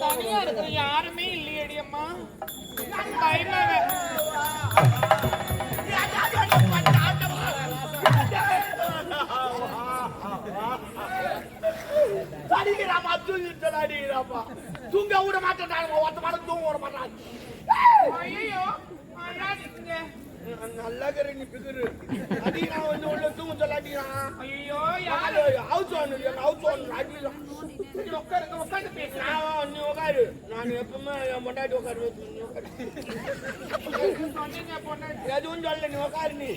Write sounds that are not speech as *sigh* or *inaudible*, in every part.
தனியா இருக்கிற யாருமே இல்லையேடி அம்மா பயமா அடிக்கிறாமா தூங்கிட்டு அடிக்கிறாப்பா தூங்க விட மாட்டேன் ஒத்த மாடம் தூங்க விட மாட்டான் அழாதீங்க நல்லா கரு நீ பிகுரு நான் வந்து உள்ள தூங்க சொல்ல அடிக்கிறான்? ஐயோ யாரு? ஹவுஸ் ஓனர் ஹவுஸ் ஓனர் நீ உட்காருங்க உட்காந்து பேசுறேன் நான் நீ உட்காரு நான் எப்பவுமே என் பொண்டாட்டி உட்காரு எதுவும் சொல்ல நீ உட்காரு நீ.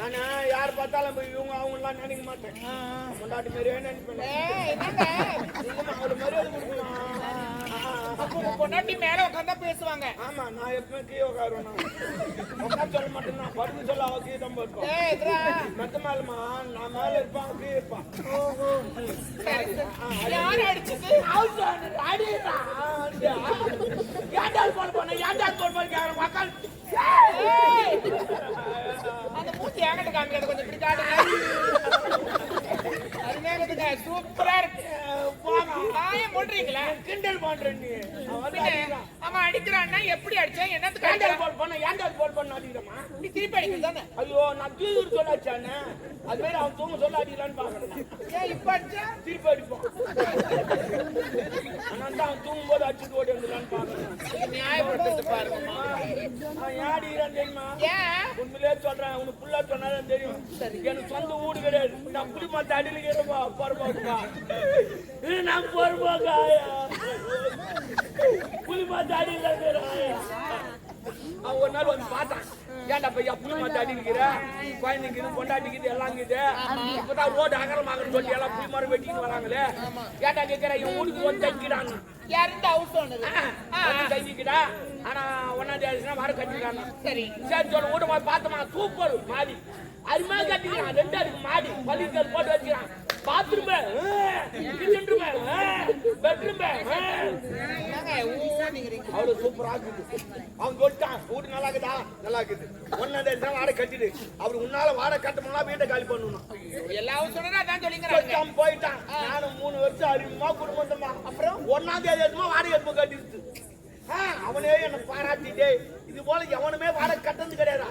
நான் யார் பார்த்தாலும் போய் இவங்க அவங்களாம் நினைக்க மாட்டேன். பொண்டாட்டி மாதிரியே நினைப்பேன். பொண்டாட்டி மேல உட்காந்தா பேசுவாங்க. ஆமா நான் எப்பவுமே கீழே உட்காருவேன். உட்கார சொல்ல மாட்டேன் நான் படுக்க சொல்ல அவ கீழே தான் இதுரா மெத்த மேலமா நான் மேல இருப்பான் கீழே இருப்பான் யார் அடிச்சது? அடிடா, அடிடா. ஏன்டா போல பண்ண? ஏன்டா போல பண்ண? கேக்குற மக்கள். அந்த மூஞ்சி என்கிட்ட காமிக்காத கொஞ்சம் காட்டுங்க. அருமையா இருக்குதுங்க சூப்பரா இருக்கு. போங்க. காயம் போடுறீங்களா கிண்டல் பண்ற நீ அவன் அடிக்கிறான்னா எப்படி அடிச்சா என்னத்துக்கு ஏன்டா போல பண்ண? ஏன்டா போல பண்ண அடிக்கிறமா? நீ திருப்பி அடிக்கிறது தானே? ஐயோ நான் தூக்கி சொல்லாச்சானே அது மாதிரி அவன் தூங்க சொல்ல அடிக்கலான்னு பாக்குறேன் ஏன் இப்ப அடிச்சா? திருப்பி அடிப்பான். நான் தான் அவன் தூங்கும் போது அடிச்சுட்டு ஓடி வந்துடலான்னு பாக்குறேன் நியாயப்படுத்துறது பாருங்கம்மா. அவன் ஏன் அடிக்கிறான்னு தெரியுமா? ஏன்? உண்மையிலே சொல்றேன். உனக்கு புள்ளா சொன்னாதான் தெரியும். எனக்கு சொந்த வீடு கிடையாது. நான் குடிமத்த அடியில் இருக்கிறப்பா பொறுப்பாக்குப்பா நான் பொறுப்பாக்காயா புளிமாத்த அடியில் இருக்கிறாயா அவன் ஒரு நாள் வந்து பார்த்தான் ஏன்டா பையா புளிமாத்த அடி இருக்கிற குழந்தைங்க பொண்டாட்டிக்குது எல்லாம் இப்பதான் ரோடு அகலமாகன்னு சொல்லி எல்லாம் புளி மரம் வெட்டிக்கிட்டு வராங்களே ஏன்டா கேட்கிற இவன் வீட்டுக்கு வந்து தைக்கிறான் யாருந்த ஹவுஸ் ஓனர் தைக்கிடா ஆனா ஒன்னாம் தேதினா வர கட்டிக்கிறான் சரி சரி சொல்ல வீடு போய் பார்த்தோமா சூப்பர் மாடி அருமையா கட்டிக்கிறான் ரெண்டு அடுக்கு மாடி பள்ளிக்கல் போட்டு வச்சுக்கிறான் பாத்ரூம் கிச்சன் பெட்ரூம் அவ்வளவு சூப்பரா இருக்குது. அவன் சொல்லிட்டான் வீடு நல்லா இருக்குதா? நல்லா இருக்குது. தான் வாடகை கட்டிடு. அவர் உன்னால வாடகை கட்டணும்னா வீட்டை காலி பண்ணணும். போயிட்டான். நானும் மூணு வருஷம் அறிமுமா குடும்பத்தமா அப்புறம் ஒன்னாம் தேதி எடுத்துமா வாடகை கட்டிடுச்சு. ஆ, அவனே என்ன பாராட்டிட்டே இது போல எவனுமே வாடகை கட்டது கிடையாது.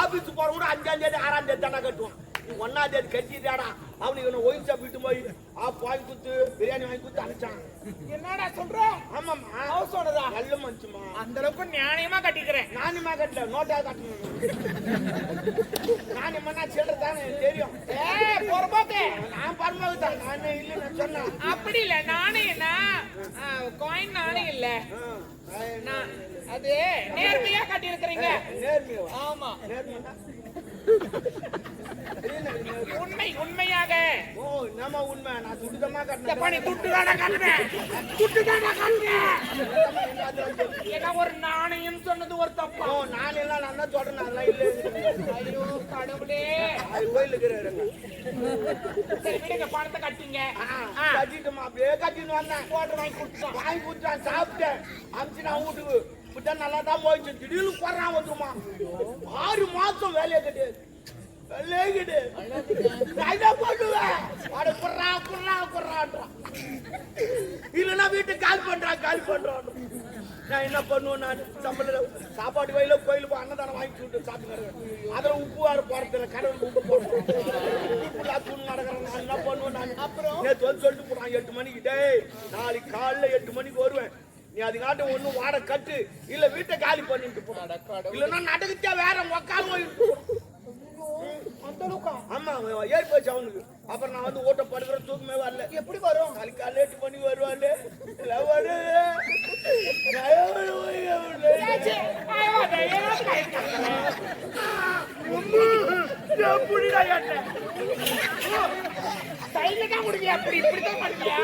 ஆபீஸ் போற கூட அஞ்சாம் தேதி ஆறாம் தேதி தானே கட்டுவான். நீ ஒன்னாம் தேதி கட்டிட்டாடா அவனுக்கு ஒயின் ஷாப் விட்டு போய் வாங்கி கொடுத்து பிரியாணி வாங்கி கொடுத்து அனுப்பிச்சான். என்னடா சொல்ற? ஆமாம்மா. ஹவுஸ் ஓனரா? நல்ல மனுச்சுமா அந்த அளவுக்கு நியாயமா கட்டிக்கிறேன். நானுமா கட்டல நோட்டா கட்டணும். நான் சில்லற தானே எனக்கு தெரியும். ஏய் பொறுப்பாத்தே நான் பரவாயில்ல தான் நானே இல்லைன்னு சொன்னேன் அப்படி இல்ல நானே என்ன? காயின் நானே இல்ல. அது நேர்மையா கட்டி இருக்கிறீங்க நேர்மையா? ஆமா. நேர்மையா? உண்மை உண்மையாக. ஓ என்னம்மா உண்மை? நான் நீ கட்டினேன் துட்டு தானே கட்டுறேன் துட்டு தானே கட்டுறேன் ஏன்னா ஒரு நாணயம் சொன்னது ஒரு தப்பா? ஓ நான் எல்லாம் நான் தான் சொல்றேன் அதெல்லாம் இல்லை ஐயோ கடவுளே. அது கோயில் இருக்கிறாருங்க சரி விடுங்க பணத்தை கட்டிங்க. கட்டிட்டுமா அப்படியே கட்டிட்டு வந்தேன். போட்டு வாங்கி கொடுத்துட்டான். வாங்கி கொடுத்தான் சாப்பிட்டேன். அமிச்சு நான் வீட்டுக்கு இப்படிதான் நல்லா தான் போயிடுச்சு. திடீர்னு குறான் வந்துருமா? ஆறு மாசம் வேலையை கிடையாது இல்லைன்னா வீட்டுக்கு கால் பண்றான் கால் பண்றான் நான் என்ன பண்ணுவேன் நான்? சம்பளம் சாப்பாடு வயல கோயிலுக்கு அன்னதானம் வாங்கி விட்டு சாப்பிட்டுக்கிறேன் அதில் உப்பு வேறு போறதில்ல கடவுளுக்கு உப்பு இப்படிலாம் தூண் நடக்கிறேன். நான் என்ன பண்ணுவேன் நான்? அப்புறம்? நேற்று சொல்லிட்டு போறான் எட்டு மணிக்கு. நாளைக்கு காலைல எட்டு மணிக்கு வருவேன். நீ அதுக்காட்டும் ஒன்றும் வாடகை கட்டு. இல்ல வீட்டை காலி பண்ணிட்டு போ. இல்லைன்னா நடக்குச்சா வேற உக்கால் போயிட்டு ஆமா ஏறி போச்சு அவனுக்கு. அப்புறம் நான் வந்து ஓட்ட படுக்கிற தூக்கமே வரல. எப்படி வரும்? நாளைக்கு காலைல எட்டு மணிக்கு வருவாள். சைடுல தான் அப்படி இப்படி தான் பண்ணுவியா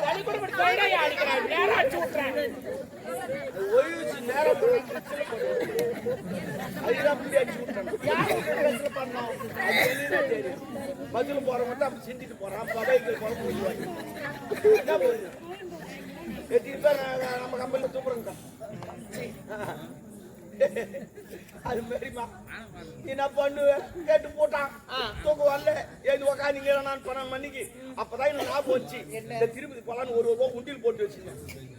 சரி கூட அடிக்கிறான்? நேரம் அடிச்சு விட்டுறேன் ஒய்வுச்சு நேரம் பண்ணோம் தெரியும். பதில் போற மட்டும் அப்படி சிந்திட்டு போறான் பகைகள் குழம்பு போயிடுவாங்க என்ன எத்தனை பேர் நம்ம கம்பெனில தூக்குறோங்க அது மாதிரிமா என்ன பண்ணுவேன் கேட்டு போட்டான் தூக்கம் வரல ஏது உக்காந்தீங்க நான் பன்னெண்டு மணிக்கு அப்பதான் எனக்கு லாபம் வந்துச்சு இந்த திருப்பதி போலான்னு ஒரு ரூபா உண்டியில் போட்டு வச்சிருந்தேன்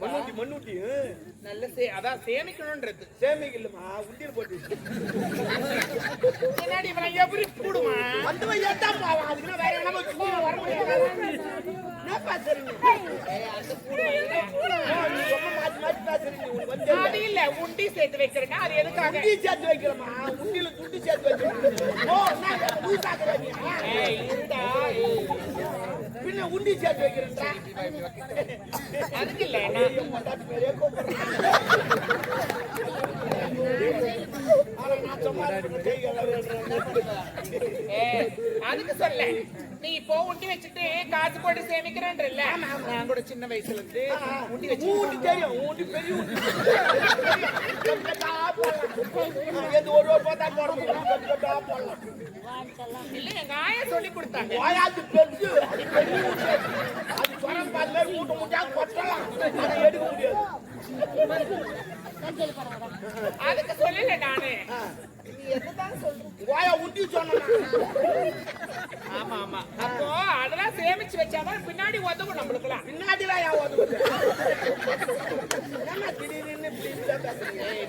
மண்ணுட்டி மண்ணுட்டி. நல்ல சே அதான் சேமிக்கணும்ன்றது. சேமிக்கு இல்லம்மா உண்டியல் போட்டு. என்னடி இவன் எப்படி வந்து ஏத்தான் வேற வர முடியாது. என்ன பேசுறீங்க மாத்தி மாத்தி பேசுறீங்க. அது இல்ல உண்டி சேர்த்து வைக்கிறேன்னா அது எதுக்காக? உண்டி சேர்த்து வைக்கிறமா உண்டியில துண்டு சேர்த்து வைக்கிறோம் ஓ லூசாக்குற நீ ஆ? ஏய், இருடா, ஏய். பின்ன உண்டி சேர்த்து வைக்கிறேன். அதுக்கு இல்ல நான் என் பொண்டாட்டி பேரே கூப்பிடுறேன். ஆனா நான் சும்மா இருக்கேன், கைகளை விடுறேன். ஏய், அதுக்கு சொல்ல. நீ இப்போ உண்டி வச்சுட்டு காசு போட்டு சேமிக்கிறேன்றல்ல? நான் கூட சின்ன வயசுல இருந்து உண்டி வச்சு ஊட்டி தெரியும் ஊட்டி பெரிய ஊட்டி. கட்டு கட்டா போடலாம். எது ஒரு ரூபா தான் போட முடியும் கட்டு கட்டா போடலாம் இல்ல எங்க ஆயா சொல்லி கொடுத்தாங்க. வாயாத்து பெருசு. அது பெரிய ஊட்டி. அது சொரம் பார்த்து மாதிரி மூட்டை மூட்டையா கொட்டலாம். அதை எடுக்க முடியாது. அதுக்கு சொல்லல நானு. வாயா சொன்னா ஆமா ஆமா. அப்போ அதெல்லாம் சேமிச்சு வச்சாதான் பின்னாடி உதவும் நம்மளுக்குலாம் பின்னாடிலாம் ஏன் என்ன திடீர்னு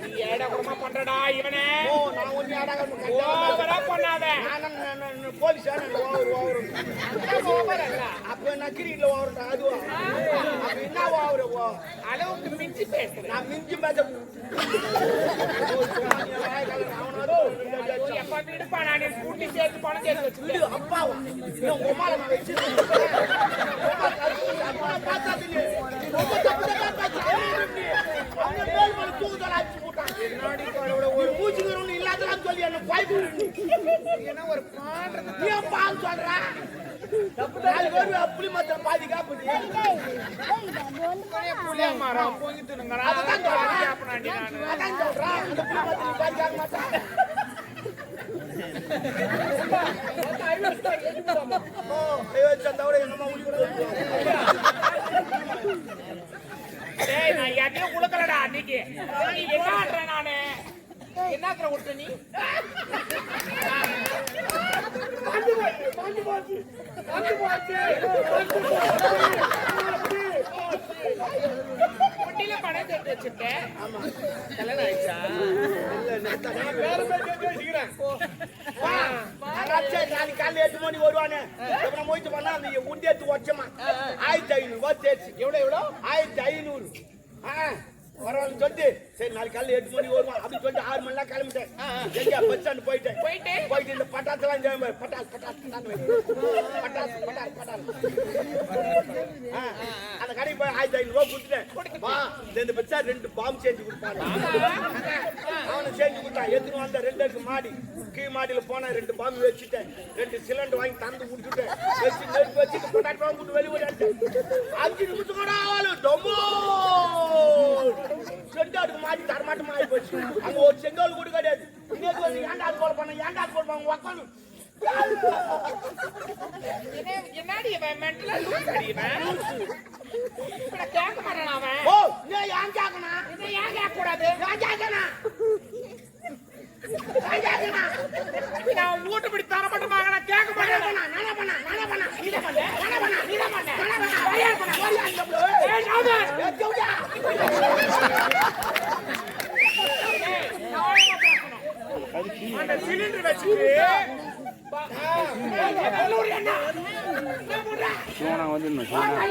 நீ ஏடா கூடமா பண்றடா இவனே. ஓ நான் ஒண்ணு ஆடாக ஓவரா பண்ணாத. போலீஸா ஓவர் ஓவர். ஓவர் அல்ல அப்ப நான் கிரிக்கெட்ல ஓவர்டா அதுவா? அப்ப என்ன ஓவர் அளவுக்கு மிஞ்சி நான் மிஞ்சி பேச எப்ப விடுப்பா நான் கூட்டி சேர்த்து பணம் சேர்த்து விடு இன்னும் உங்க அம்மாவை நான். நீ மூச்சுக்கிறவனு இல்லாதெல்லாம் சொல்லி என்ன பயப்பு என்ன ஒரு பாடுறது ஏன் பால் சொல்ற? புளி மரத்துல பாதி காப்பு நீ. புளிய மரம் பொங்கி தின்னுங்கடா அதான் சொல்றேன். புளி மரத்துல நீ பாதி காக்க மாட்டா. ஓ, ஐயோ, சந்தாவோட என்னம்மா உயிர் கொடுத்து. டேய் நான் யார்ட்டையும் குடுக்கலடா அன்னைக்கு நீ என்ன ஆடுற நானு என்ன விட்டு நீ வண்டியில பணம் சேர்த்து வச்சிருக்கேன் கல்யாணம் ஆயிடுச்சா நாளைக்கு காலையில எட்டு மணி வருவானே. இப்ப நம்ம போயிட்டு பண்ணா அந்த உண்டி எடுத்து வச்சோமா. ஆயிரத்தி ஐநூறு ரூபாய் தேய்ச்சு. எவ்வளவு எவ்வளோ ஆயிரத்தி ஐநூறு. ஆ, பரவாயில்லைன்னு சொல்லிட்டு, சரி நாளைக்கு காலையில எட்டு மணி வருவான் அப்படின்னு சொல்லிட்டு ஆறு மணிலாம் கிளம்பிட்டேன். எங்க பஸ் ஸ்டாண்ட் போயிட்டேன். போயிட்டு போயிட்டு இந்த பட்டாசுலாம் வை. பட்டாசு, பட்டாசு, பட்டாசு. பட்டாசு, பட்டாசு, பட்டாசு. அந்த கடைக்கு போய் ஆயிரத்தி ஐநூறு ரூபாய் கொடுத்துட்டேன். வா, இந்த ஸ்டாண்ட் ரெண்டு பாம்பு செஞ்சு கொடுப்பாங்க அவனை செஞ்சு கொடுத்தான் எடுத்துன்னு வந்த ரெண்டு மாடி கீழ் மாடியில போனா ரெண்டு பாம்பு வச்சுட்டேன் ரெண்டு சிலிண்டர் வாங்கி தந்து குடிச்சுட்டேன் வச்சு நெருப்பு வச்சுட்டு பொட்டாட்டி வாங்கி வெளியே அஞ்சு நிமிஷம் கூட ஆளு டொம்மோ ரெண்டு அடுக்கு மாடி தரமாட்டமா ஆகி போச்சு அங்க ஒரு செங்கல் கூட கிடையாது இன்னைக்கு வந்து ஏன்டா அது போல பண்ண ஏன்டா அது போல பண்ண உக்காந்து என்னடி இவன் மென்டலா லூஸ் அடி இவன் நான் கேட்க மாட்டான் அவன் ஓ நீ ஏன் இதை ஏன் கேட்க கூடாது நான் வீட்டு பிடி நான் கேட்க மாட்டேன். நானே பண்ண? நானே பண்ண? நீ பண்ண நானே பண்ண நீ தான் பண்ண நானே பண்ண வாயா பண்ண வாயா இந்த புள்ள. ஏய் நாதன் ஏய், ஜவுடா. ஏய், நாளைக்கு பேசணும். அந்த சிலிண்டர் வச்சுட்டு சோனா வந்துடணும் சோனா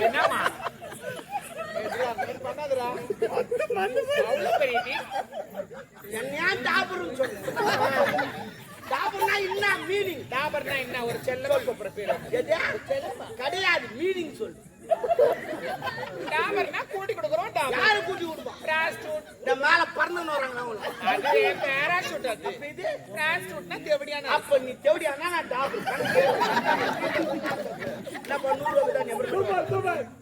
என்னம்மா அவ்வளவு ஏன் டாபர்னு சொல்லு டாபர்னா என்ன மீனிங் டாபர்னா என்ன ஒரு செல்ல கூப்பிடுற பேரு எது கிடையாது மீனிங் சொல்லு டாபர்னா கூட்டி கொடுக்குறோம் டாபர் யாரு கூட்டி விடுவா பிராஸ்டியூட் இந்த மேல பறந்துன்னு வராங்க அவங்கள அது பேராஷூட் அது அப்ப இது பிராஸ்டியூட்னா தேவடியான அப்ப நீ தேவடியானா நான் டாபர் நம்ம நூறு ரூபாய் தான்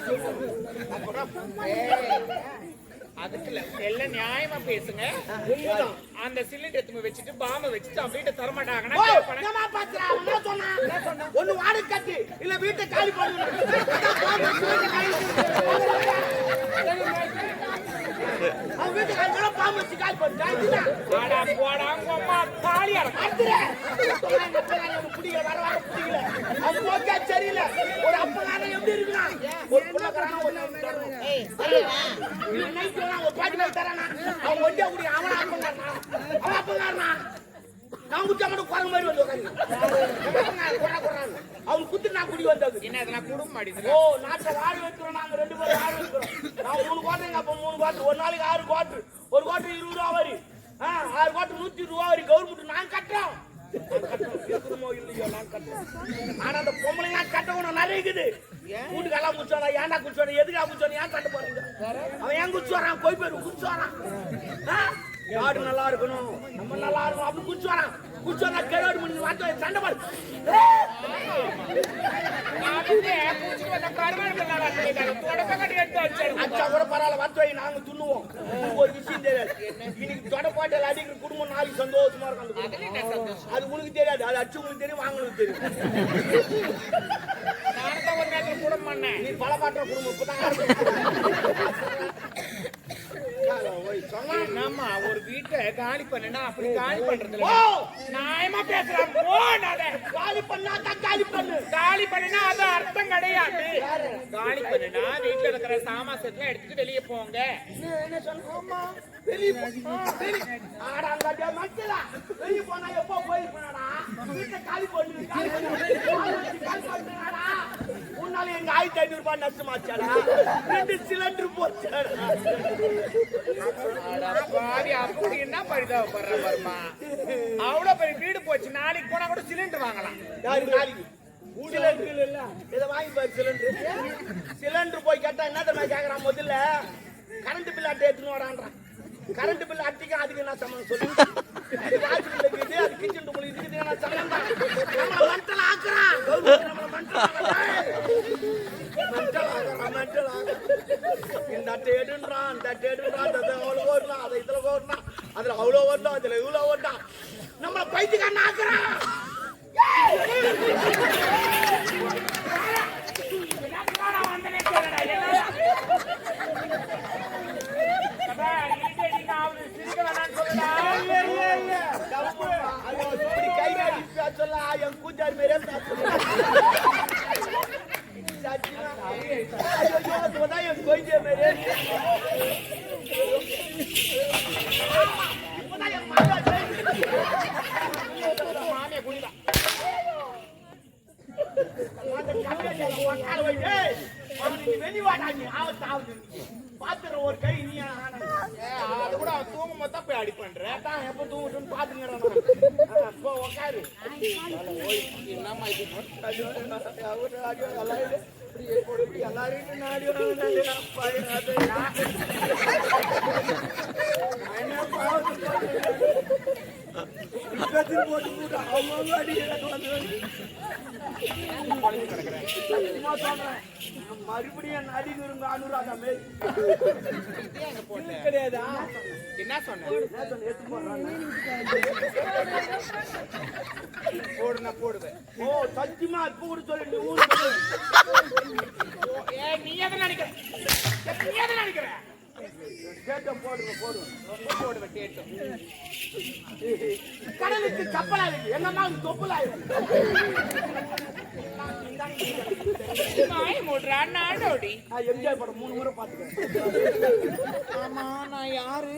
சூப்பர் சூப்பர் அதுக்கு இல்ல எல்லாம் நியாயமா பேசுங்க உண்மைதான். அந்த சிலிண்டர் எடுத்து வச்சுட்டு பாம்பை வச்சுட்டு தரமாட்டாங்கன்னா? அவன் என்ன சொன்னான்? ஒண்ணு வாடகை கட்டு, இல்ல வீட்டை காலி பண்ணு. அவன் வீட்டை காலி பண்ணா பாம்பு பிடிக்கல, வர வர பிடிக்கல. அவன் போக்கே சரியில்லை. ஒரு அப்பங்காரன் எப்படி இருக்கான்? ஒரு புள்ளக்காரனா, ஒரு பாட்டி தரானா? அவன் ஒண்டியா குடி, அவன் அப்பங்காரனா? அவன் அப்பங்காரனா? நான் குடிச்சா மட்டும் குரங்கு மாதிரி வந்து உட்காருங்க. அவன் குத்து நான் குடி வந்தது. என்ன குடும்பம் ஓ அடிக்குது நாட்டை வாழ வைக்கிறோம் நாங்க ரெண்டு பேரும் வாழ வைக்கிறோம். நான் மூணு கோட்டைங்க அப்ப மூணு கோட்டு ஒரு நாளைக்கு ஆறு கோட்டு ஒரு கோட்டு இருபது ரூபா வரி. ஆறு கோட்டு நூத்தி இருபது ரூபா வரி. கவர்மெண்ட் நான் கட்டுறோம். ஆனா அந்த பொம்பளை நான் கட்டணும் நிறைய இருக்குது வீட்டுக்கெல்லாம் குடிச்சோனா ஏன்டா குடிச்சோனா எதுக்கா குடிச்சோனா ஏன் கட்ட போறீங்க? அவன் ஏன் குடிச்சு வரான் போய் போயிரு குடிச்சு வரான் காடு நல்லா இருக்கணும். நம்ம நல்லா இருக்கணும். அப்படி குடிச்சு வரான் குடிச்சு வந்தா கேடு பண்ணி வாங்க சண்டை பாடு. அச்சா கூட பரவாயில்ல வந்து வை, நாங்க துண்ணுவோம் உனக்கு ஒரு விஷயம் தெரியாது. இன்னைக்கு தொடப்பாட்டில் அடிக்கிற குடும்பம் நாளைக்கு சந்தோஷமா இருக்கும்? அது உனக்கு தெரியாது. அது அச்சு உங்களுக்கு தெரியும் வாங்களுக்கு தெரியும். நீ பல பாட்டுற குடும்பம் இப்பதான் என்னம்மா, ஒரு வீட்டை காலி பண்ணுனா அப்படி காலி பண்றது நியாயமா பேசுறான் போனாத காலி பண்ணா தான் காலி பண்ணு. காலி பண்ணுனா அது அர்த்தம் கிடையாது காலி பண்ணுனா வீட்டுல இருக்கிற சாமாசத்துல எடுத்துட்டு வெளியே போங்க. என்ன ஆமா. வெளிய வெளிய போனா எப்போ போயிருப்படா வீட்டை காலி பண்ணு உன்னால எங்க ஆயிரத்தி ஐநூறு ரூபாய் நஷ்டமாச்சாடா ரெண்டு சிலிண்டர் போச்சாடா. அட பாவி, அப்படி என்ன பரிதாபப்படுற பாருமா? அவ்வளவு பெரிய வீடு போச்சு நாளைக்கு போனா கூட சிலிண்டர் வாங்கலாம். நாளைக்கு? சிலிண்டர் இல்ல. இத வாங்கி பாரு சிலிண்டர். சிலிண்டர் போய் கேட்டா என்ன தெரியுமா கேக்குறான்? முதல்ல கரண்ட் பில் அட்டை எடுத்துன்னு வரான்றான். கரண்ட் பில் அட்டிக்கு அதுக்கு என்ன சம்பந்தம் சொல்லு அது வாட்ச் இருக்குது அது கிச்சன் ரூம்ல இருக்குது என்ன சம்பந்தம் நம்மள மண்டல ஆக்குறான். கவர்மெண்ட் நம்மள மென்டல் ஆக்குறான். மென்டல் ஆக்குறான். இந்த அட்டை எடுன்றான் இந்த அட்டை எடுன்றான் அது அவ்வளோ ஓடலாம் அதை இதுல ஓடலாம் அதுல அவ்வளோ ஓடலாம் அதுல இவ்வளோ ஓடலாம் நம்மள பைத்தியக்காரன் ஆக்குறான் ஐயோ, இப்படி கை காட்டி பேசல, என் கூட்டாளி மாதிரியே பேசல. சத்தியமா. ஐயோ, இப்பதான் என் கொய்திய மாதிரியே இப்பதான் என் மகா மாமியை குடிதான் அந்த கம்மியா உட்கார வை. ஏய், அவனுக்கு வெளி வாடா நீ. ஆபத்து, ஆபத்து. பாத்துற ஒரு கை நீ. அது கூட அவன் தூங்கும் போது தான் போய் அடி பண்ற அதான் எப்ப தூங்கட்டும்னு பாத்துக்கிறேன் போ, உட்காரு. என்னம்மா இது ஐயோ, ஐயோ, என்ன போட்டு போட்டு அவங்க அடிக்கிறாங்க வந்து. மறுபடியும் என்ன விரும்ப அனுராதா மேல் கிடையாதா என்ன சொன்ன எடுத்து போடுனா போடுவேன் ஓ சத்தியமா இப்ப கூட சொல்லி நீ ஏ நீ எதை நினைக்கிற நீ எதை நினைக்கிற கடலுக்கு கப்பலாயிருக்கு. எங்க அம்மா நாடோடி நான் எம்ஜிஆர் படம் மூணு முறை பாத்துக்கிறேன் ஆமா நான் யாரு?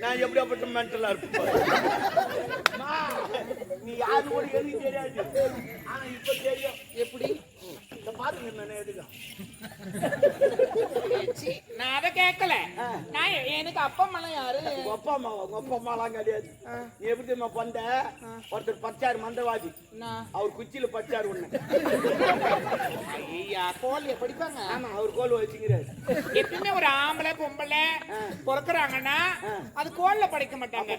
நான் எப்படியாப்பட்ட மென்டலா இருப்பேன்? நீ யாரு கூட எனக்கு தெரியாது. ஆனா இப்ப தெரியும். எப்படி? இந்த பாத்துங்க நான் எதுக்கு சீ, நான் அதை கேட்கல. நான் எனக்கு அப்பா அம்மா யாரு? உங்க அப்பா அம்மா உங்க அப்பா அம்மாலாம் கிடையாது. நீ எப்படி தெரியுமா ஒருத்தர் பச்சாரு மந்தவாதி. அவர் குச்சியில பச்சாரு ஒண்ணு. ஐயா கோழிய படிப்பாங்க ஆமா அவர் கோல் வச்சுக்கிறாரு. எப்பயுமே ஒரு ஆம்பளை பொம்பளை பிறக்குறாங்கன்னா அது கோல்ல படைக்க மாட்டாங்க.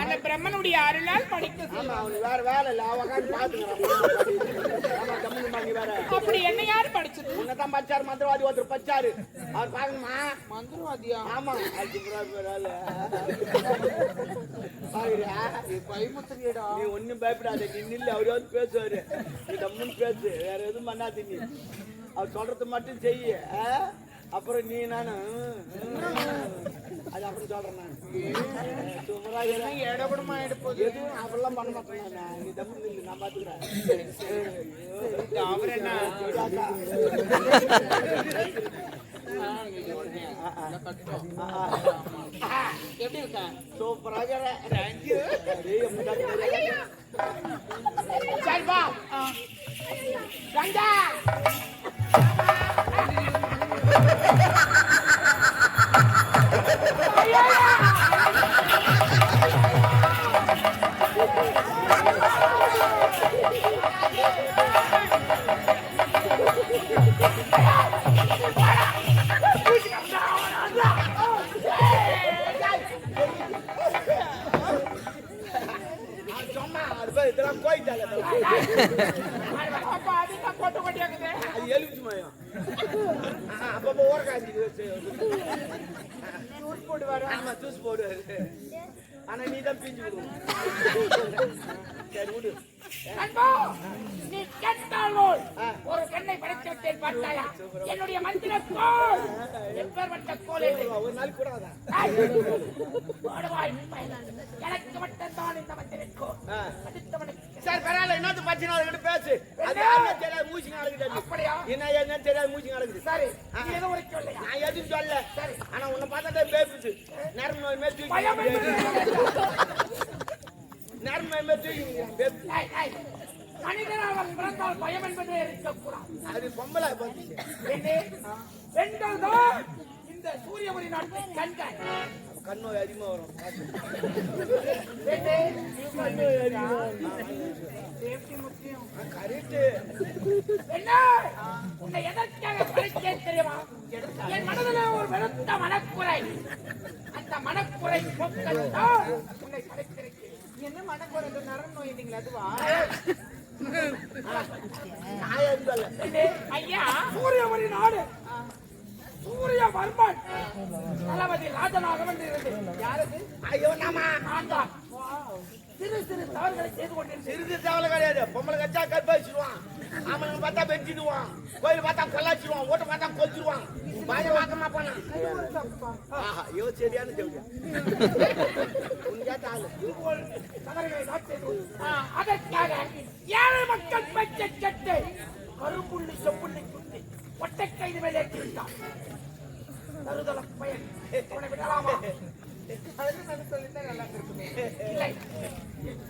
அந்த பிரம்மனுடைய யாரெல்லாம் படிக்க வேற வேலை இல்ல. அவன் பாத்துக்கிறான் அப்படி என்ன யாரு படிச்சது? உன்னதான் பச்சாரு மந்திரவாதி ஒருத்தர் பச்சாரு அவர் பாக்கணுமா மந்திரவாதியா? ஆமா பயமுத்திரியடா நீ ஒண்ணும் பயப்படாத நீ நில்லு. அவரே வந்து பேசுவாரு. நீ தம்முன்னு பேசு. வேற எதுவும் பண்ணாத நீ அவர் சொல்றது மட்டும் செய்ய. அப்புறம் நீ நானு? அது அப்புறம் சொல்றேன் நான். எடுப்பது எதுவும் அப்படிலாம் பண்ண மாட்டேன் நான். நீ தம்மு நில்லு நான் பாத்துக்கிறேன். அவர் என்ன? எப்படி இருக்கா சூப்பராக தேங்க்யூ சரி *laughs* வா சரி பரவாயில்ல என்னது பச்சை நாள் பேசு. அது தெரியாது மூச்சு நடக்குது. அப்படியா? என்ன என்ன தெரியாது மூச்சு நடக்குது. சரி எதுவும் ஒரு சொல்லையா நான் எதுவும் சொல்ல ஆனா உன்னை பார்த்தா பேசுது. நேரம் நோய் மேல் தூக்கி பயம் என்பது நேரம் நோய் மேல் தூக்கி மனிதனாக பிறந்தால் பயம் என்பதே இருக்கக்கூடாது. அது பொம்பளை? பெண்கள் தான் இந்த சூரியமணி நாட்டு கண்கள் கண் நோய் அதிகமா வரும். ஏண்டே? கரெக்ட் என்ன உன்னை எதற்காக படைத்தேன் தெரியுமா என் மனதில் ஒரு வெறுத்த மனக்குறை அந்த மனக்குறை போக்கத்தான் உன்னை படைத்திருக்கிறேன் என்ன மனக்குறை நரம் நோய் இல்லைங்களா அதுவா ஐயா. சூரியமணி நாடு. சூரியவர்மன் தளபதி ராஜநாகவன் இருந்து. யாரது? ஐயோ நாமா? நான் தான். சிறு சிறு தவறுகளை செய்து கொண்டிருந்தேன். சிறிது தவளை கிடையாது. பொம்பளை கச்சா கற்பாச்சிடுவான் ஆமனுங்க பார்த்தா வெட்டிடுவான். கோயில் பார்த்தா கொல்லாச்சிடுவான் ஓட்ட பார்த்தா கொச்சிடுவான் பாய வாக்கமா போனான் ஆஹா இவ சரியான தேவையா கொண்டேன். அதற்காக ஏழை மக்கள் பச்சை சட்டை கருப்புள்ளி செப்புள்ளி ஒட்டை கைது மேலே ஏற்றிவிட்டான். தருதல பயன். அவனை விடலாமா?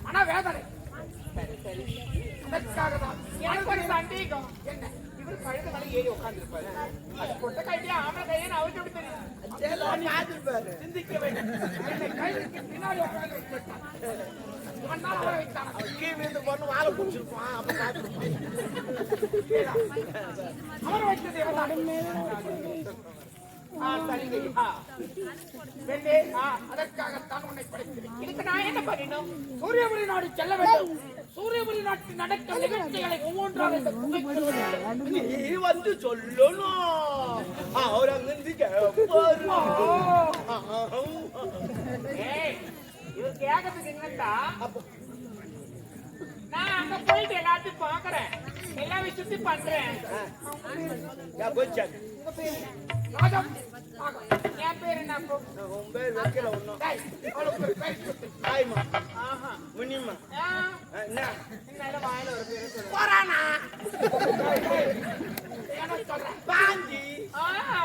ஆனா வேதனை அதற்காக தான் எனக்கு ஒரு சந்தேகம். என்ன? இவர் கழுத மேல ஏறி உட்கார்ந்திருப்பாரு. அது கொட்ட கைட்டியா ஆம்பளை கையை அவருக்கு எப்படி தெரியும்? சிந்திக்க வேண்டும். பின்னாடி உட்கார்ந்து கீழே இருந்து பொண்ணு வாழை பிடிச்சிருப்பான் அப்ப வைத்தது அதற்காகத்தான் உன்னை இதுக்கு நான் என்ன சூரியபுரி நாடு செல்ல வேண்டும் சூரியபுரி நாட்டில் நடக்கும் நிகழ்ச்சிகளை ஒவ்வொன்றாக வந்து நீ வந்து சொல்லணும். அவர் அங்கிருந்து கேட்பாரு கேட்கறதுக்கு? நான் அங்க போயிட்டு எல்லாத்தையும் பாக்குறேன் எல்லா விஷயத்தையும் பண்றேன். என் பேரு என்ன? உன் பேர் வைக்கல. தாய்மா. முனிமா என்ன என்னால வாயில ஒரு பேரை சொல்லு. போறானா. பாஞ்சி. ஆ,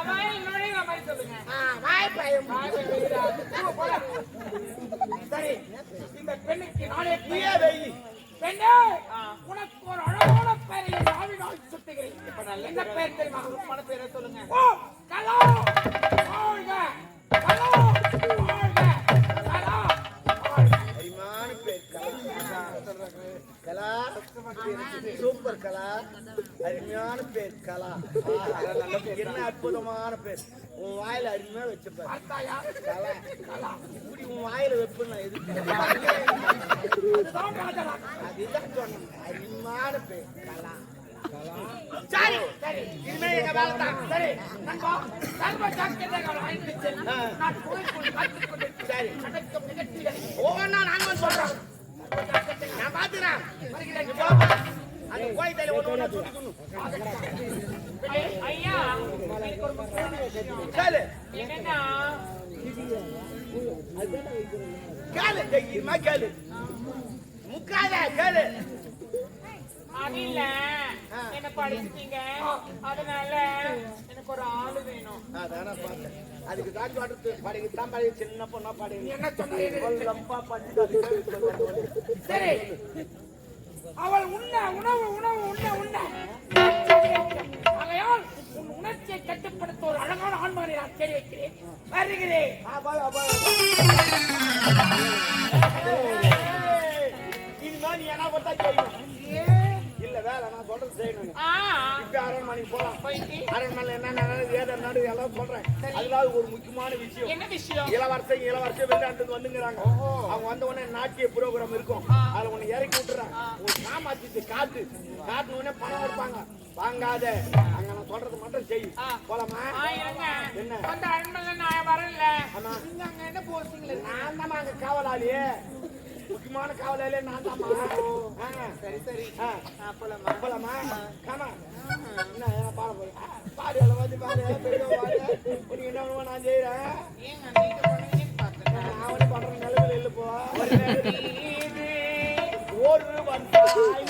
வாயில நுழையிற மாதிரி சொல்லுங்க. வாய் பயம் வாயில நுழையிற. போ, போலாம். சரி இந்த பெண்ணுக்கு நானே நீயே வெயி பெண்ணே உனக்கு ஒரு அழகான பெயரை என் ஆவினால் சுட்டுகிறேன் என்ன பெயர் தெரியுமா? பேரை சொல்லுங்க. கலா. கலா அருமையான பேர் கலா. என்ன அற்புதமான பேர். உன் வாயில அருமையா பார்த்தாயா கலா. கலா இப்படி உன் வாயில வைப்பு நான் எதுக்கு அதுதான் சொன்னேன். அருமையான பேர் கலா. சரி சரி. இனிமே எங்க வேலை தான் சரி. நண்பா சர்வ. நான் கோயிலுக்குள் காத்துக் கொண்டிருக்கிறேன். சரி. நடக்கும் நிகழ்ச்சிகளை ஒவ்வொன்றா நாங்க வந்து சொல்றோம் நான் பாத்துறேன் வருகிறேன். என்னன்னா கேளு தைரியமா கேளு. முக்காத கேளு. அது இல்ல. என்ன படிச்சிட்டீங்க? அதனால எனக்கு ஒரு ஆளு வேணும். அதான பார்த்தேன். அதுக்கு தான் சொல்றது படிக்க தான் படி சின்ன பொண்ணா படி என்ன சொன்ன ரொம்ப பண்ணி சரி. அவள் உண்ண உணவு உணவு உண்ண உண்ண. ஆகையால் உன் உணர்ச்சியை கட்டுப்படுத்த ஒரு அழகான ஆண்மகனை நான் தேடி வைக்கிறேன். வருகிறேன். இனிமே நீ என்ன செய்யணும் இல்ல வேலை நான் சொல்றது செய்யணும் இப்ப அரண்மனைக்கு போலாம். அரண்மனையில் என்ன ஏது நடக்குது எல்லாம் சொல்றேன். அதுல ஒரு முக்கியமான விஷயம். என்ன விஷயம்? இளவரசன் இளவரசன் வெளிநாட்டுக்கு வந்துங்கிறாங்க. அவங்க வந்த உடனே நாட்டிய ப்ரோக்ராம் இருக்கும். அதுல உன்னை இறக்கி விட்டுறாங்க உன் சாமாத்திட்டு காட்டு காட்டு உடனே பணம் கொடுப்பாங்க வாங்காத. அங்க நான் சொல்றது மட்டும் செய். போலாமா? என்ன? அந்த அருமல்ல நான் வரல. ஆமா. நீங்க அங்க என்ன போஸ்டிங்ல நான் தான் அங்க காவலாளியே? முக்கியமான காவலாளியே நான் தான் சரி சரி. போலாமா? போலாமா காமா என்ன பாட போறேன் பாடு எல்லாம் வந்து பாடு உனக்கு என்ன நான் செய்யறேன் நான் அவனே பண்ற நிலவில் இல்ல போ. இது ஒரு வந்தாய்ந்து